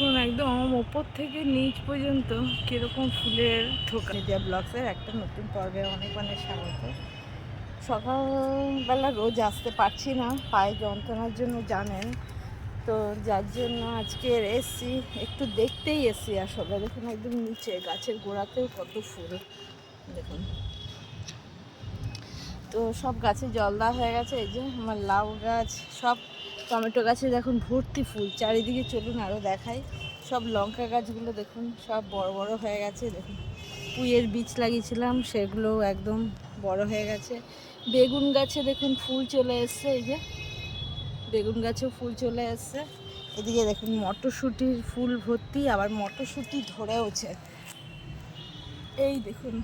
দেখুন, একদম ওপর থেকে নিচ পর্যন্ত কীরকম ফুলের থোকা। মিডিয়া ব্লগসের একটা নতুন পর্বে অনেক অনেক স্বাগত। সকালবেলা রোজ আসতে পারছি না, পায়ে যন্ত্রণার জন্য জানেন। তো যার জন্য আজকে এসছি, একটু দেখতেই এসছি আসলে দেখুন, একদম নিচে গাছের গোড়াতেও কত ফুল। দেখুন। তো সব গাছে জল দেওয়া হয়ে গেছে, এই যে আমার লাউ গাছ, সব টমেটো গাছে দেখুন ভর্তি ফুল, চারিদিকে চলুন আরও দেখাই। সব লঙ্কা গাছগুলো দেখুন, সব বড় বড় হয়ে গেছে, দেখুন। পুঁইয়ের বীজ লাগিয়েছিলাম সেগুলো একদম বড় হয়ে গেছে। বেগুন গাছে দেখুন ফুল চলে এসছে, এই যে। বেগুন গাছেও ফুল চলে এসছে। এদিকে দেখুন মটরশুঁটির ফুল ভর্তি, আবার মটরশুঁটি ধরেওছে। এই দেখুন।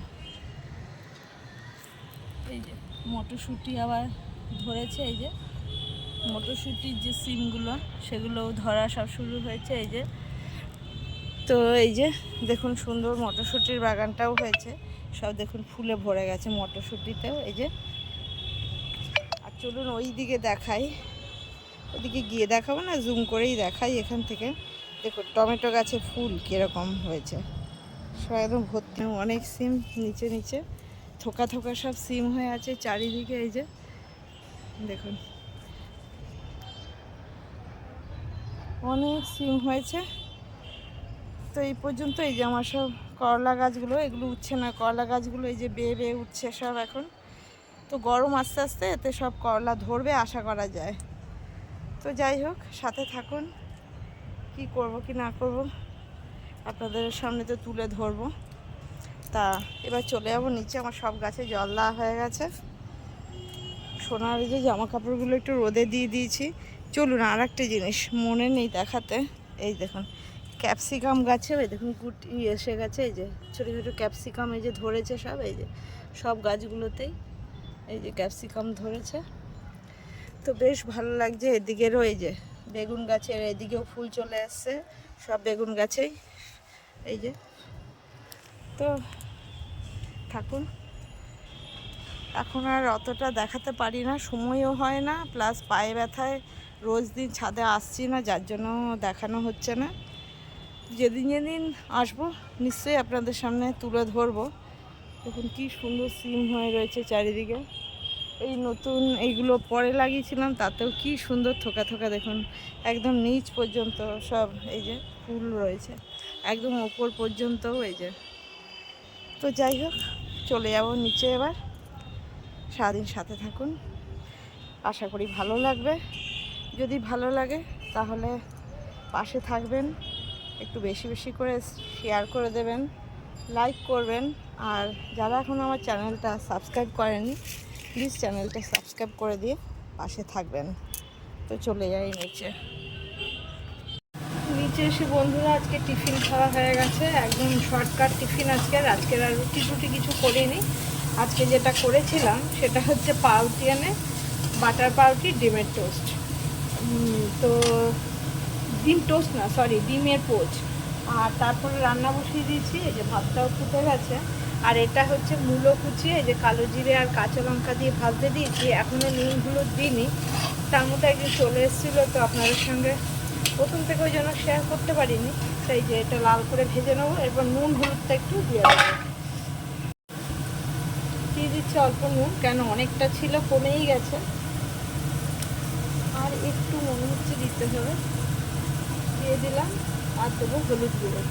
এই যে, মটরশুঁটি আবার ধরেছে, এই যে। মটরশুঁটির যে সিমগুলো সেগুলো ধরা সব শুরু হয়েছে, এই যে। তো এই যে, দেখুন সুন্দর মটরশুঁটির বাগানটাও হয়েছে। সব দেখুন ফুলে ভরে গেছে মটরশুঁটিতেও এই যে। আর চলুন ওই দিকে দেখাই। ওদিকে গিয়ে দেখাবো না জুম করেই দেখাই এখান থেকে। দেখুন, টমেটো গাছে ফুল কীরকম হয়েছে। সব একদম ভর্তি। অনেক সিম নিচে নিচে। থোকা থোকা সব সিম হয়ে আছে চারিদিকে, এই যে। দেখুন। অনেক সিম হয়েছে। তো এই পর্যন্ত এই যে আমার সব করলা গাছগুলো, এগুলো উঠছে না। করলা গাছগুলো এই যে বেয়ে বেয়ে উঠছে সব এখন। তো গরম আস্তে আস্তে, এতে সব করলা ধরবে আশা করা যায়। তো যাই হোক, সাথে থাকুন। কি করব, কি না করব, আপনাদের সামনে তো তুলে ধরবো। তা এবার চলে যাব নিচে। আমার সব গাছে জল দেওয়া হয়ে গেছে। সোনার যে জামা কাপড়গুলো একটু রোদে দিয়ে দিয়েছি। চলুন আর একটা জিনিস মনে নেই দেখাতে। এই দেখুন, ক্যাপসিকাম গাছে ওই দেখুন কুটি এসে গেছে, এই যে ছোটো ছোটো ক্যাপসিকাম এই যে ধরেছে সব, এই যে সব গাছগুলোতেই এই যে ক্যাপসিকাম ধরেছে। তো বেশ ভালো লাগছে এদিকেরও, এই যে বেগুন গাছের এদিকেও ফুল চলে আসছে সব বেগুন গাছেই, এই যে। তো থাকুন, এখন আর অতটা দেখাতে পারি না, সময়ও হয় না, প্লাস পায়ে ব্যথায় রোজ দিন ছাদে আসছি না, যার জন্য দেখানো হচ্ছে না। যেদিন যেদিন আসব, নিশ্চয়ই আপনাদের সামনে তুলে ধরবো। দেখুন কি সুন্দর সিম হয়ে রয়েছে চারিদিকে। এই নতুন এইগুলো পরে লাগিয়েছিলাম, তাতেও কি সুন্দর থোকা থোকা, দেখুন, একদম নিচ পর্যন্ত সব এই যে ফুল রয়েছে। একদম ওপর পর্যন্তও এই যে। তো যাই হোক, চলে যাব নিচে এবার। সারাদিন সাথে থাকুন। আশা করি ভালো লাগবে। যদি ভালো লাগে, তাহলে পাশে থাকবেন, একটু বেশি বেশি করে শেয়ার করে দেবেন লাইক করবেন, আর যারা এখন আমার চ্যানেলটা সাবস্ক্রাইব করেনি প্লিজ চ্যানেলটা সাবস্ক্রাইব করে দিয়ে পাশে থাকবেন। তো চলে যাই নিচে। নিচে এসে বন্ধুরা, আজকে টিফিন খাওয়া হয়ে গেছে। একদম শর্টকাট টিফিন আজকের আজকের আর রুটি টুটি কিছু করিনি। আজকে যেটা করেছিলাম, সেটা হচ্ছে পাউটি এনে বাটার পাউটি ডিমের টোস্ট তো ডিম টোস্ট না সরি ডিমের পোচ। আর তারপরে রান্না বসিয়ে দিয়েছি, এই যে ভাতটাও ফুটে গেছে। আর এটা হচ্ছে মূলো কুচি, এই যে কালো জিরে আর কাঁচা লঙ্কা দিয়ে ভাজতে দিয়েছি এখনও নুনগুলো দিইনি। তার মধ্যে একদিন চলে এসেছিল, তো আপনাদের সঙ্গে প্রথম থেকে ওই জন্য শেয়ার করতে পারিনি। সেই যে এটা লাল করে ভেজে নেব, এরপর নুন, হলুদটা একটু দিয়ে দেবো। দিয়ে দিচ্ছি অল্প নুন, কেন অনেকটা ছিল, কমেই গেছে। একটু মনে হচ্ছে দিতে হবে। দিয়ে দিলাম, আর দেবো হলুদ গুঁড়ো।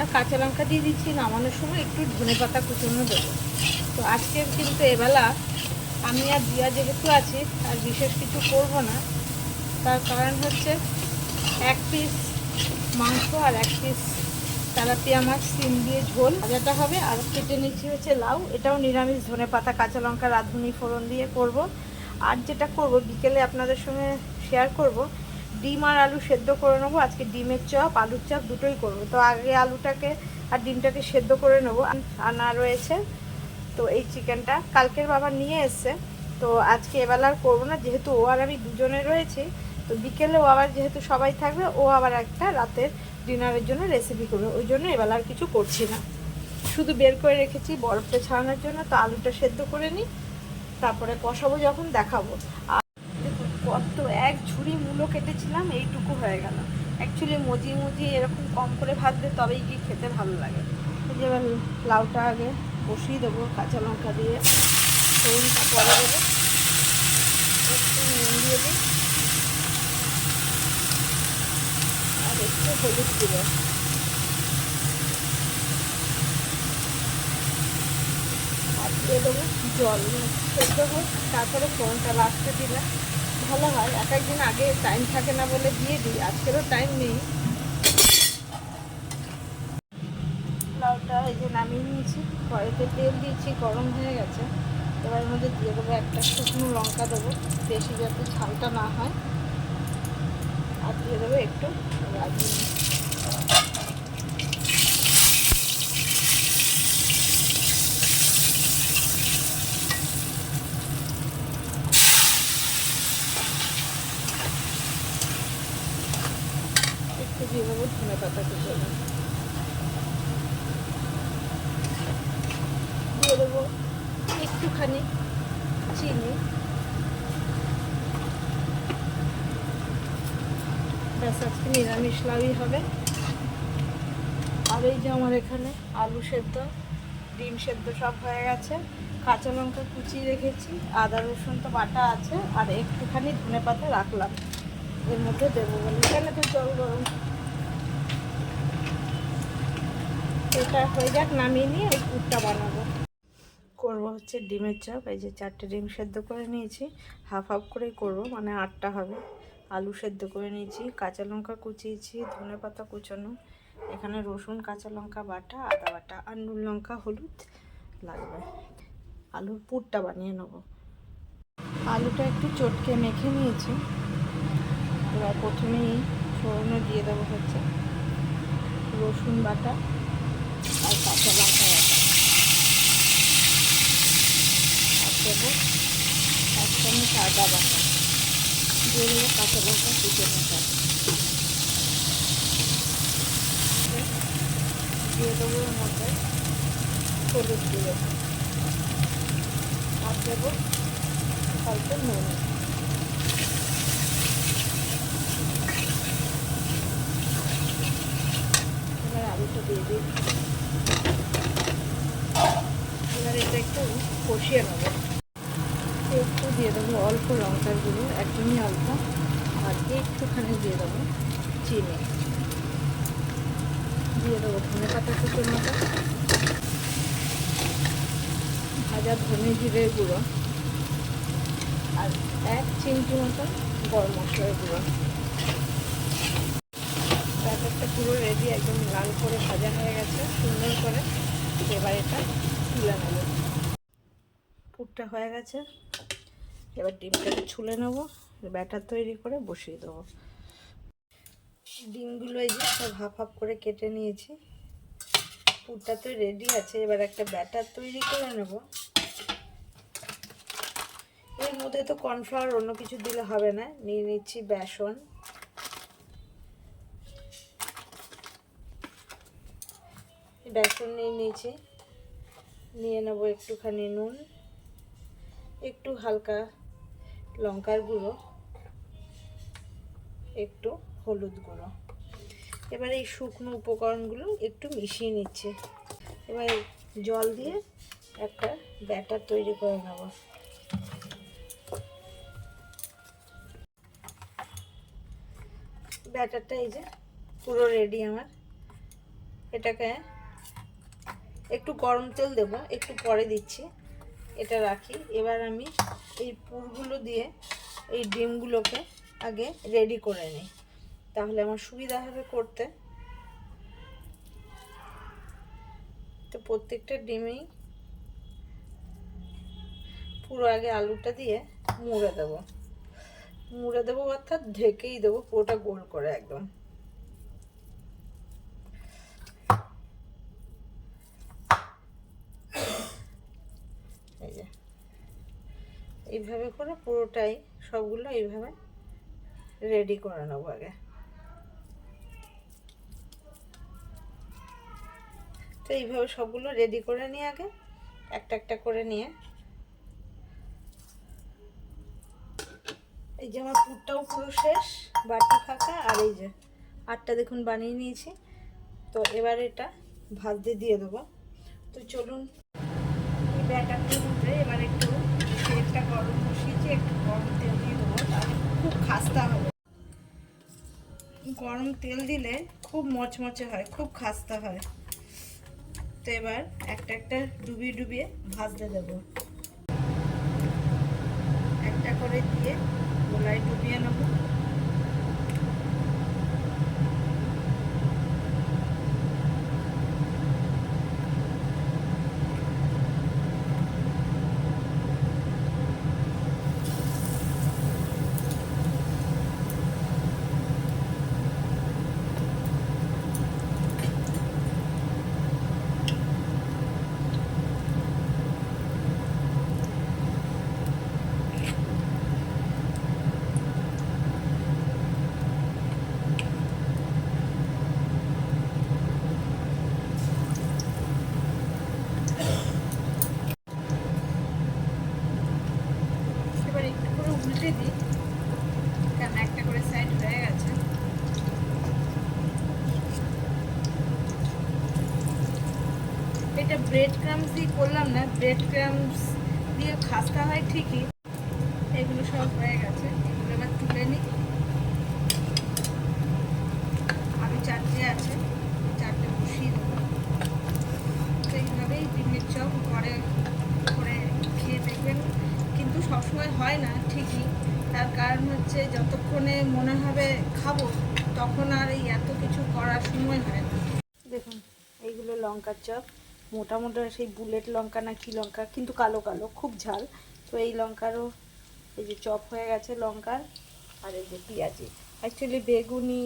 আর কাঁচা লঙ্কা দিয়ে দিচ্ছি, নামানোর সময় একটু ধনে পাতা কুচনো দেবো। তো আজকে কিন্তু এবেলা আমি আর দিয়া যেহেতু আছি আর বিশেষ কিছু করব না। তার কারণ হচ্ছে এক পিস মাংস আর এক পিস তেলাপিয়া মাছ, সিম দিয়ে ঝোল ভাজাটা হবে। আর কেটে নিচ্ছি হচ্ছে লাউ। এটাও নিরামিষ ধনে পাতা, কাঁচা লঙ্কা, রাঁধুনি, ফোড়ন দিয়ে করব। আর যেটা করব, বিকেলে আপনাদের সঙ্গে শেয়ার করব। ডিম আর আলু সেদ্ধ করে নেব। আজকে ডিমের চপ, আলুর চপ দুটোই করব। তো আগে আলুটাকে আর ডিমটাকে সেদ্ধ করে নেব। আনা রয়েছে। তো এই চিকেনটা কালকের বাবা নিয়ে এসছে। তো আজকে এবেলা আর করব না, যেহেতু ও আর আমি দুজনে রয়েছি। তো বিকেলে ও আবার যেহেতু সবাই থাকবে, ও আবার একটা রাতের ডিনারের জন্য রেসিপি করবে। ওই জন্য এবেলা আর কিছু করছি না। শুধু বের করে রেখেছি বরফটা ছাড়ানোর জন্য। তো আলুটা সেদ্ধ করে নিই। তারপরে কষাবো যখন দেখাবো। আর দেখুন, কত এক ঝুড়ি মূলো কেটেছিলাম, এইটুকু হয়ে গেল। অ্যাকচুয়ালি মজি মুজি এরকম কম করে ভাজলে তবেই কি খেতে ভালো লাগে। এবার লাউটা আগে বসিয়ে দেবো কাঁচা লঙ্কা দিয়ে। ফোড়নটা পরে দেবো। একটু নুন দিয়ে দিই। আর একটু হলুদ দেবো আর দিয়ে দেবো জল। সেদ্ধ হোক, তারপরে ফোড়নটা লাস্টে দিলে ভালো হয়, এক একদিন আগে টাইম থাকে না বলে দিয়ে দিই, আজকেরও টাইম নেই। লাউটা এই যে নামিয়ে নিয়েছি, কড়াইতে তেল দিয়েছি, গরম হয়ে গেছে। এবার এর মধ্যে দিয়ে দেবো একটা শুকনো লঙ্কা দেবো বেশি যাতে ঝালটা না হয়। আর দিয়ে দেবো একটু রাজি একটু দিয়ে দেবো ধনে পাতা কুচো দিয়ে দেবো। একটুখানি চিনি। ব্যাস, আজকে নিরামিষ লাউই হবে। আর এই যে আমার এখানে আলু সেদ্ধ, ডিম সেদ্ধ সব হয়ে গেছে। কাঁচা লঙ্কা কুচিয়ে রেখেছি, আদা, রসুন তো বাটা আছে, আর একটুখানি ধনে পাতা রাখলাম। এর মধ্যে দেবো বলে। এখানে তো জল গরম? এটা হয়ে যাক, নামিয়ে নিয়ে ওই পুরটা বানাবো। করব হচ্ছে ডিমের চপ। এই যে চারটে ডিম সেদ্ধ করে নিয়েছি। হাফ হাফ করেই করব মানে আটটা হবে। আলু সেদ্ধ করে নিয়েছি, কাঁচা লঙ্কা কুচিয়েছি, ধনে পাতা কুচানো। এখানে রসুন, কাঁচা লঙ্কা বাটা, আদা বাটা আর নুন লঙ্কা, হলুদ লাগবে। আলুর পুরটা বানিয়ে নেব। আলুটা একটু চটকে মেখে নিয়েছি। এবার প্রথমেই ফোড়নে দিয়ে দেবো হচ্ছে রসুন বাটা আর কাঁচা লঙ্কা বাটা আর দেবো। এক চামচ আদা বাটা। দিয়ে দেবো কাঁচা লঙ্কা, কুচে মেখা দিয়ে দেবো এর মধ্যে হলুদ দিয়ে আর দেবো অল্প নুন। এবার আলুটা দিয়ে দিই এবার এটা একটু কষিয়ে নেব। দিয়ে দেবো অল্প লঙ্কার গুঁড়ো, একদমই অল্প, আর একটুখানি দিয়ে দেবো চিনি। দিয়ে দেবো ধনে পাতা কুচোনোটা ভাজা ধনে জিরের গুঁড়ো, আর এক চিমটি মতো গরম মশলার গুঁড়ো। ব্যাটারটা পুরো রেডি একদম লাল করে ভাজা হয়ে গেছে, সুন্দর করে। এবার এটা তুলে নেব। পুরটা হয়ে গেছে। এবার ডিমটাকে ছুলে নেব, ব্যাটার তৈরি করে বসিয়ে দেবো। ডিমগুলো এই যে সব হাফ হাফ করে কেটে নিয়েছি। পুরটা তো রেডি আছে, এবার একটা ব্যাটার তৈরি করে নেব। এর মধ্যে তো কর্নফ্লাওয়ার অন্য কিছু দিলে হবে না, নিয়ে নিচ্ছি বেসন। বেসন নিয়ে নিয়েছি, নিয়ে নেব একটুখানি নুন, একটু হালকা লঙ্কার গুঁড়ো, একটু হলুদ গুঁড়ো। এবার এই শুকনো উপকরণগুলো একটু মিশিয়ে নিচ্ছে। এবার জল দিয়ে একটা ব্যাটার তৈরি করে নেব। ব্যাটারটা এই যে পুরো রেডি আমার। এটাকে একটু গরম তেল দেব, একটু পরে দিচ্ছি। এটা রাখি। এবার আমি এই পুরগুলো দিয়ে এই ডিমগুলোকে আগে রেডি করে নিই। তাহলে আমার সুবিধা হবে করতে। তো প্রত্যেকটা ডিমেই পুরো আগে আলুটা দিয়ে মুড়ে দেবো। মুড়ে দেবো অর্থাৎ ঢেকেই দেবো পুরোটা গোল করে একদম এই যে এইভাবে করে পুরোটাই সবগুলো এইভাবে রেডি করে নেব আগে। তো এইভাবে সবগুলো রেডি করে নিয়ে আগে, একটা একটা করে নিয়ে। এই যে আমার পুরটাও পুরো শেষ, বাটি ফাঁকা, আর এই যে আটটা দেখুন বানিয়ে নিয়েছি। তো এবার এটা ভাজতে দিয়ে দেবো। তো চলুন, এই ব্যাটারটার মধ্যে এবার একটু তেলটা গরম বসিয়েছি, একটু গরম তেল দিয়ে দেবো, তাহলে খুব খাস্তা হবে। গরম তেল দিলে খুব মচমচে হয়, খুব খাস্তা হয়। তো এবার একটা একটা ডুবিয়ে ডুবিয়ে ভাজতে দেবো। একটা করে দিয়ে গোলায় ডুবিয়ে নেব এবার একটু করে উল্টে দিই কারণ একটা করে সাইড হয়ে গেছে এটা ব্রেড ক্রামস দিয়ে করলাম না ব্রেড ক্রামস দিয়ে খাস্তা হয় ঠিকই, এগুলো সব হয়ে গেছে, এগুলো এবার তুলে নিই। আরও চারটে আছে, চারটে বসিয়ে দেবো। তো এইভাবেই ডিমের চপ ঘরে করে খেয়ে দেখবেন, কিন্তু সবসময় হয় না ঠিকই। তার কারণ হচ্ছে যতক্ষণে মনে হবে খাব, তখন আর এই এত কিছু করার সময় হয় না। দেখুন, এইগুলো লঙ্কার চপ। মোটা মোটা সেই বুলেট লঙ্কা না কি লঙ্কা, কিন্তু কালো কালো, খুব ঝাল। তো এই লঙ্কারও এই যে চপ হয়ে গেছে লঙ্কার, আর এই যে পেঁয়াজি। অ্যাকচুয়ালি বেগুনি,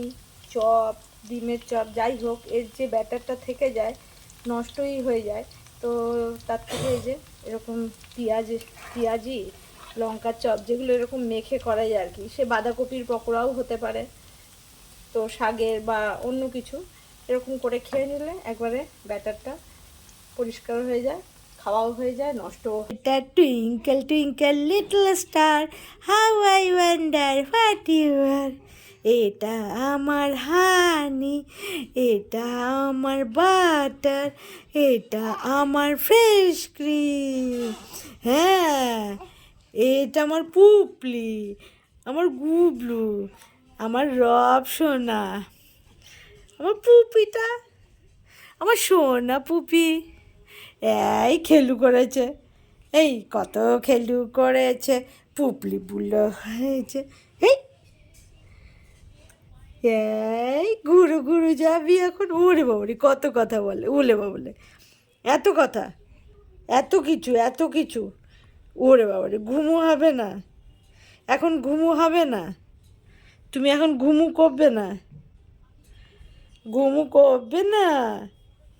চপ, ডিমের চপ, যাই হোক, এর যে ব্যাটারটা থেকে যায়, নষ্টই হয়ে যায়। তো তার থেকে এই যে এরকম পেঁয়াজ, পেঁয়াজি, লঙ্কার চপ, যেগুলো এরকম মেখে করা যায় আর কি। সে বাঁধাকপির পকোড়াও হতে পারে, তো শাকের বা অন্য কিছু, এরকম করে খেয়ে নিলে একবারে ব্যাটারটা পরিষ্কার হয়ে যায়, খাওয়াও হয়ে যায় নষ্ট এটা twinkle twinkle little star how I wonder what you are এটা আমার হানি এটা আমার বাটার এটা আমার ফ্রেশ ক্রিম হ্যাঁ এটা আমার পুপলি, আমার গুবলু, আমার রব সোনা, আমার পুপিটা, আমার সোনা পুপি। এই খেলু করেছে। এই কত খেলু করেছে, পুপলি বুলো হয়েছে। এই এই গুরু গুরু যাবি এখন। ওরে বাবরে, কত কথা বলে উলে বাবলে এত কথা, এত কিছু এত কিছু। ওরে বাবারে, ঘুমু হবে না। এখন ঘুমু হবে না। তুমি এখন ঘুমু করবে না। ঘুমু করবে না।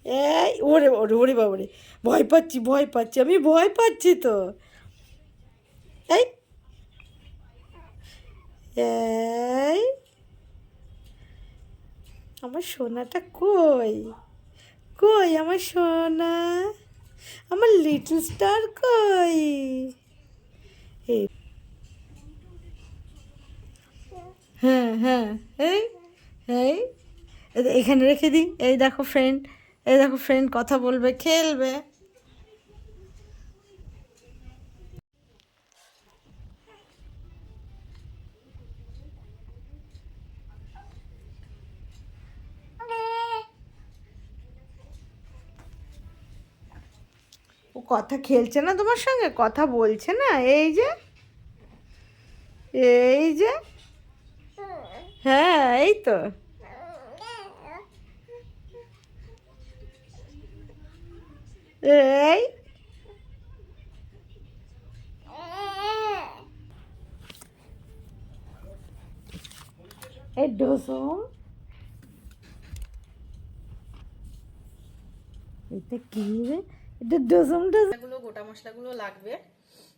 এই, ওরে ওরে ওরে বাবারে, ভয় পাচ্ছি ভয় পাচ্ছি, আমি ভয় পাচ্ছি তো। এই এই, আমার সোনাটা কই? কই আমার সোনা? আমার লিটল স্টার কই? হ্যাঁ হ্যাঁ এই এই, এখানে রেখে দিই। এই দেখো ফ্রেন্ড এই দেখো ফ্রেন্ড কথা বলবে, খেলবে। ও কথা খেলছে না তোমার সঙ্গে? কথা বলছে না? এই যে এই যে। হ্যাঁ এই তো। এই। এই ডোসম। এটা কি রে? এটা ডোসম ডোসম। গোটা মশলাগুলো লাগবে।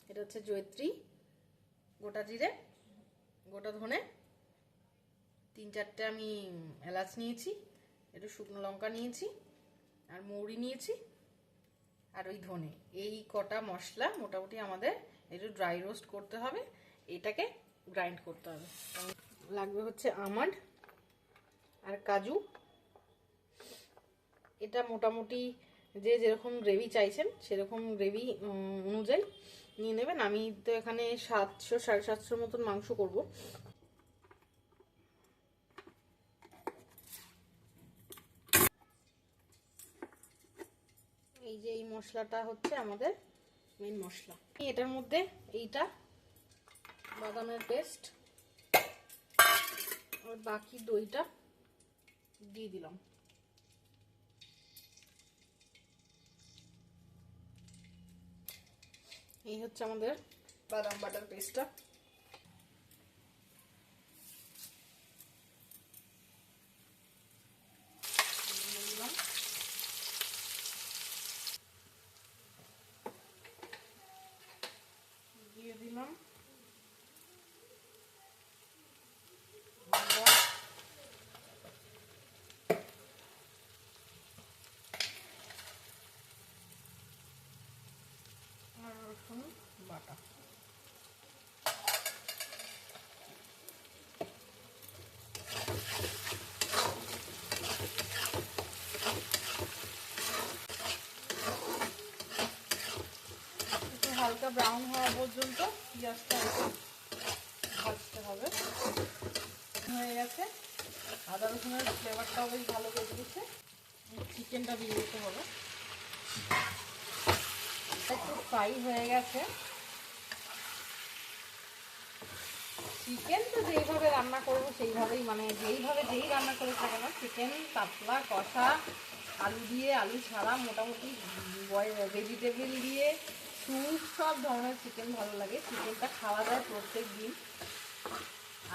এটা হচ্ছে জয়ত্রী। গোটা জিরে, গোটা ধনে। তিন চারটে আমি এলাচ নিয়েছি, একটু শুকনো লঙ্কা নিয়েছি, আর মৌরি নিয়েছি। আর ওই ধনে। এই কটা মশলা মোটামুটি আমাদের একটু ড্রাই রোস্ট করতে হবে, এটাকে গ্রাইন্ড করতে হবে। লাগবে হচ্ছে আমন্ড আর কাজু। এটা মোটামুটি যে যেরকম গ্রেভি চাইছেন, সেরকম গ্রেভি অনুযায়ী নিয়ে নেবেন। আমি তো এখানে সাতশো, সাড়ে সাতশোর মতন মাংস করব। এই যে এই মশলাটা হচ্ছে আমাদের মেন মশলা। এটার মধ্যে এইটা, বাদামের পেস্ট আর বাকি দইটা দিয়ে দিলাম। এই হচ্ছে আমাদের বাদাম বাটার পেস্টটা দিয়ে দিলাম আদা আর রসুন বাটা একটু হালকা ব্রাউন হওয়া পর্যন্ত পেঁয়াজটা ভাজতে হবে। হয়ে গেছে। আদা রসুনের ফ্লেভারটাও বেশ ভালো বেজে গেছে। চিকেনটা দিয়ে দিতে হবে। একটু ফ্রাই হয়ে গেছে। চিকেন তো যেইভাবে রান্না করব সেইভাবেই মানে যেইভাবে যেই রান্না করে থাকে না চিকেন পাতলা কষা, আলু দিয়ে, আলু ছাড়া মোটামুটি ভেজিটেবিল দিয়ে স্যুপ সব ধরনের চিকেন ভালো লাগে। চিকেনটা খাওয়া যায় প্রত্যেক দিন।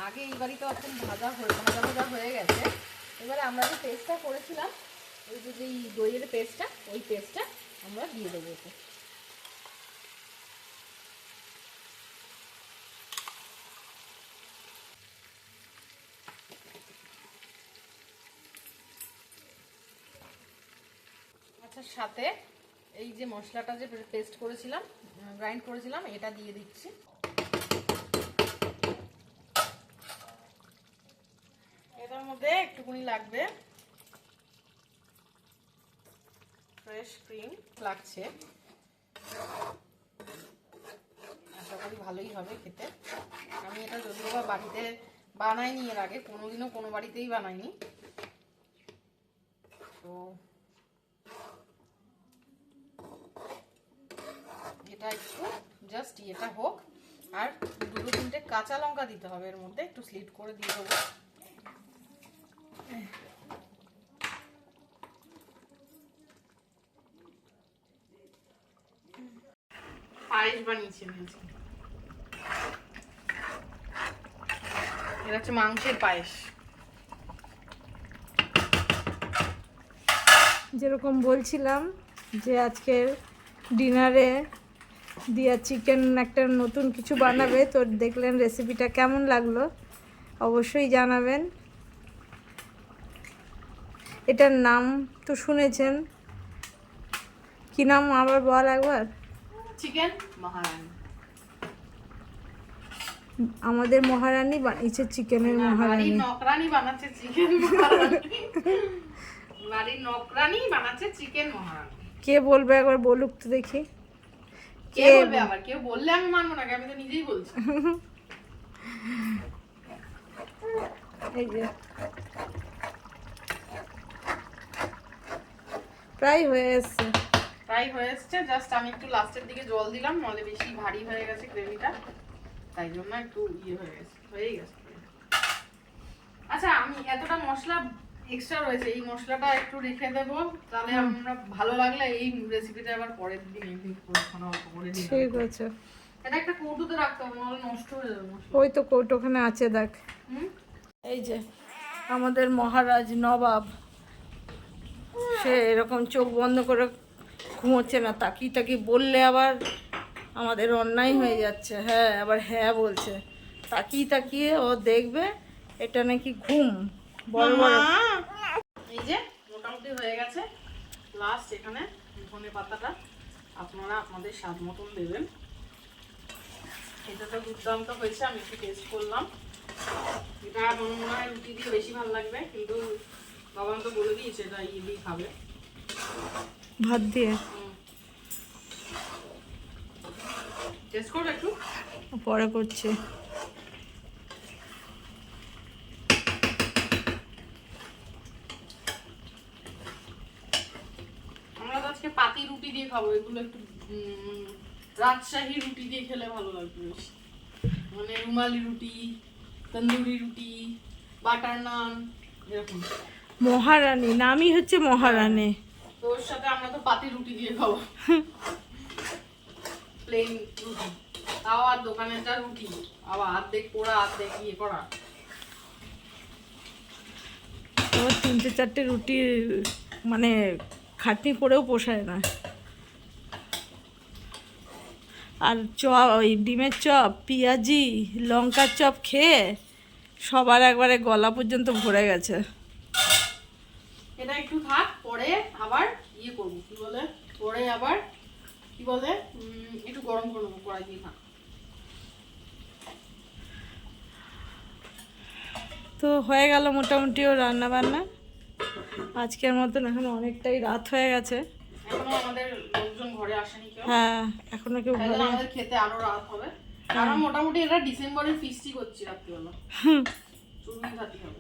আগে এই বাড়িতে এখন ভাজা হয়ে ভাজা ভাজা হয়ে গেছে। এবারে আমরা যে পেস্টটা করেছিলাম, ওই যে যেই দইয়ের পেস্টটা ওই পেস্টটা আমরা দিয়ে দেবো এতে আচ্ছা সাথে এই যে মশলাটা যে পেস্ট করেছিলাম গ্রাইন্ড করেছিলাম, এটা দিয়ে দিচ্ছি। এটার মধ্যে একটুকুনি লাগবে ফ্রেশ ক্রিম লাগছে। আশা করি ভালোই হবে খেতে। আমি এটা যদিও বা বাড়িতে বানাইনি এর আগে, কোনোদিনও কোনো বাড়িতেই বানাইনি। তো এটা একটু জাস্ট এটা হোক। আর দুটো তিনটে কাঁচা লঙ্কা দিতে হবে এর মধ্যে একটু স্লিট করে দিয়ে দেবো। পায়েস বানিয়েছি এটা হচ্ছে মাংসের পায়েস। যেরকম বলছিলাম যে আজকের ডিনারে দিয়া চিকেন একটা নতুন কিছু বানাবে। তো দেখলেন রেসিপিটা কেমন লাগল? অবশ্যই জানাবেন। এটার নাম তো শুনেছেন। কি নাম আবার বল একবার? চিকেন মহারানি আমাদের মহারানী বানিয়েছে চিকেনের মহারানী। নকরানি বানাচ্ছে চিকেন মহারানি। বাড়ির নকরানি বানাচ্ছে চিকেন মহারানি। কে বলবে একবার বলুক তো দেখি। কে কে বলবে আবার? কেউ বললে আমি মানবো না আমি তো নিজেই বলছি। প্রায় হয়ে এসছে। প্রায় হয়ে এসছে জাস্ট আমি একটু লাস্টের দিকে জল দিলাম নলে বেশি ভারী হয়ে গেছে গ্রেভিটা তাই জন্য একটু ইয়ে হয়ে গেছে হয়েই গেছে। আচ্ছা আমি এতটা মশলা এক্সট্রা রয়েছে এই মশলাটা একটু রেখে দেবো তাহলে আমরা ভালো লাগলে এই রেসিপিটা আবার পরের দিন একদিন করে খাওয়া করে দিই ঠিক আছে। এটা একটা কৌটোতে রাখতে হবে নাহলে নষ্ট হয়ে যাবে ওই তো কৌটোখানে আছে দেখ। এই যে আমাদের মহারাজ নবাব সে এরকম চোখ বন্ধ করে ঘুমোচ্ছে না তাকিয়ে তাকিয়ে বললে আবার আমাদের অন্যায় হয়ে যাচ্ছে। হ্যাঁ আবার হ্যাঁ বলছে। তাকিয়ে তাকিয়ে ও দেখবে এটা নাকি ঘুম। বড় বড়। এই যে মোটামুটি হয়ে গেছে। লাস্ট এখানে ধনে পাতাটা। আপনারা আপনাদের স্বাদ মতন দেবেন। এটা তো দুর্দান্ত হয়েছে আমি একটু টেস্ট করলাম। এটা আমার মনে হয় রুটি দিয়ে বেশি ভালো লাগবে কিন্তু বাবা তো বলে দিয়েছে এটা ইয়ে দিয়ে খাবে। ভাত দিয়ে? টেস্ট একটু। পরে করছে আমরা তো আজকে পাতি রুটি দিয়ে খাব এগুলো একটু রাজশাহী রুটি দিয়ে খেলে ভালো লাগবে বেশি। মানে রুমালি রুটি তন্দুরি রুটি বাটার নান এরকম। মহারানী নামই হচ্ছে মহারানী। তোর সাথে আমরা তো পাতি রুটি দিয়ে খাব। প্লেন রুটি। তাও আর দোকানের যা রুটি। আবার অর্ধেক পোড়া অর্ধেক ইয়ে করা। তো তিনটে চারটে রুটি মানে খাটনি করেও পোষায় না। আর চপ ওই ডিমের চপ পেঁয়াজি লঙ্কার চপ খেয়ে সবার একবারে গলা পর্যন্ত ভরে গেছে। এটা একটু থাক পরে আবার ইয়ে করব কি বলে? পরে আবার কি বলে? একটু গরম করব কড়াই দিয়ে থাক। তো হয়ে গেল মোটামুটিও রান্না বান্না আজকের মতন এখন অনেকটাই রাত হয়ে গেছে। এখনও আমাদের লোকজন ঘরে আসেনি কেউ। হ্যাঁ এখনও কেউ তাই ঘরে আমাদের খেতে আরও রাত হবে। আমরা মোটামুটি এটা ডিসেম্বরের ফিস্টি করছি রাত্রিবেলা। চুরমি ভাতি হবে।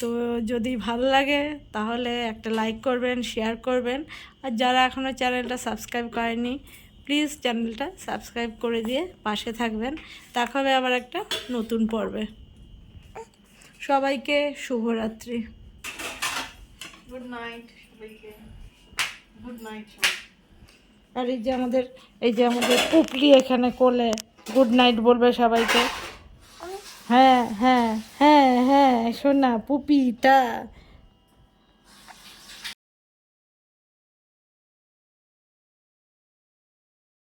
তো যদি ভালো লাগে তাহলে একটা লাইক করবেন শেয়ার করবেন। আর যারা এখনও চ্যানেলটা সাবস্ক্রাইব করেনি প্লিজ চ্যানেলটা সাবস্ক্রাইব করে দিয়ে পাশে থাকবেন। দেখা হবে আবার একটা নতুন পর্বে। সবাইকে শুভরাত্রি। গুড নাইট গুড নাইট আর এই যে আমাদের এই যে আমাদের পুপলি এখানে কোলে গুড নাইট বলবে সবাইকে। হ্যাঁ হ্যাঁ হ্যাঁ হ্যাঁ শোনা পুপিটা